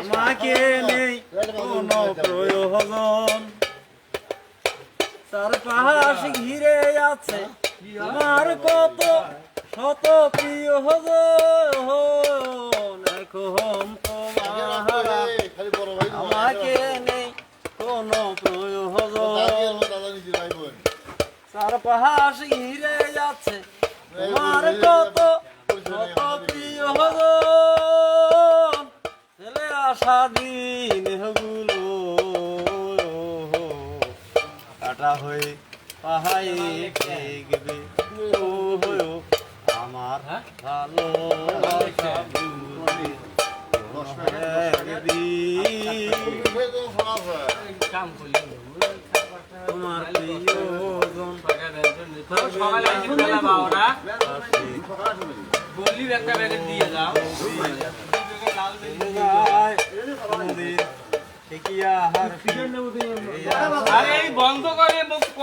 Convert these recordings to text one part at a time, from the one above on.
আমাকে নেই কোনো প্রয়োজন। তার পাহাড় ঘিরে আছে। আমার কত শত প্রিয় হজন এখন তোমার, আমাকে নেই কোনো তার পাহাড় ঘিরে তোমার কত কত প্রিয় ছেলে আসা দিনগুলো হয়ে পাহাড়ে দেখবে। ও হয়েও আমার ভালো তোমার প্রিয়জন। সকালে এসে বেলা দিয়ে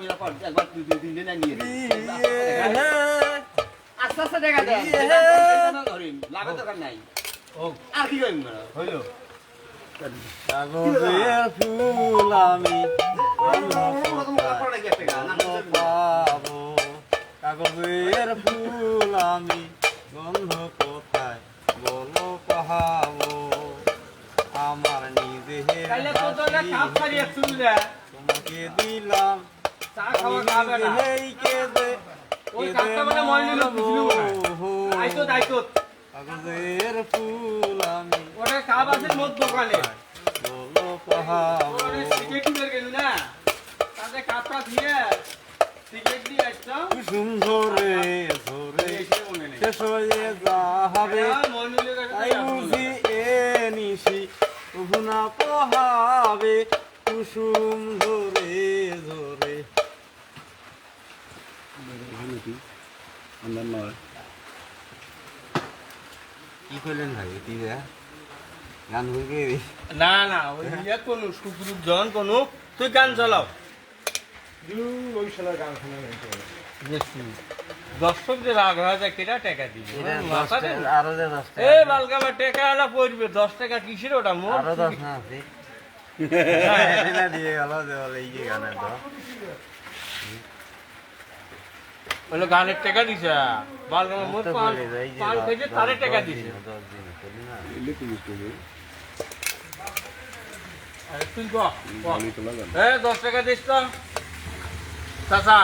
হিসাব আছে আমার মুখ দিয়ে আস্তে আস্তে দেখা দেয় লাভে দরকার নাই। আর কি করিম হইল। কাগজের ফুল আমি পাবো। কাগজের ফুল আমি গন্ধ কোথায় বলো পাহাবো আমার নিজের তোমাকে দিলাম চা খাওয়া খাবে না। এই কেঁদে ওই কেঁদে মানে ময়লা লোক বুঝলি না মরবো। আইতো কাগজের ফুল আমি ওটা কাপ আছে মোট দোকানে। বলো পাহাবো ওরে সিগারেট নিয়ে গেল না? তাতে কাপটা দিয়ে সিগারেট দিয়ে আসতাম কুসুম ধরে ধরে এসে নেই। শেষ হয়ে যাবে তাই বুঝি এ নিশি তবু পোহাবে কুসুম ধরে ধরে। কি করলেন ভাই তুই গান বলকে না না ওই ইয়ে কোনো সুগ্রুপ জন কোনো তুই গান চালাও। দর্শকদের রাগ হয়ে যায় কেটা টাকা দিবে। আরও যে এ বালকামা টাকা এলা পড়বে দশ টাকা কিসের ওটা মোর আরও দশ না আছে। দিয়ে গেল এই গানের তো হলো গানের টাকা দিছে। বালকামা মোর তো পান পান খেয়েছে তারে টাকা দিছে। তুই ক ক। এ দশ টাকা দিস তো। চাচা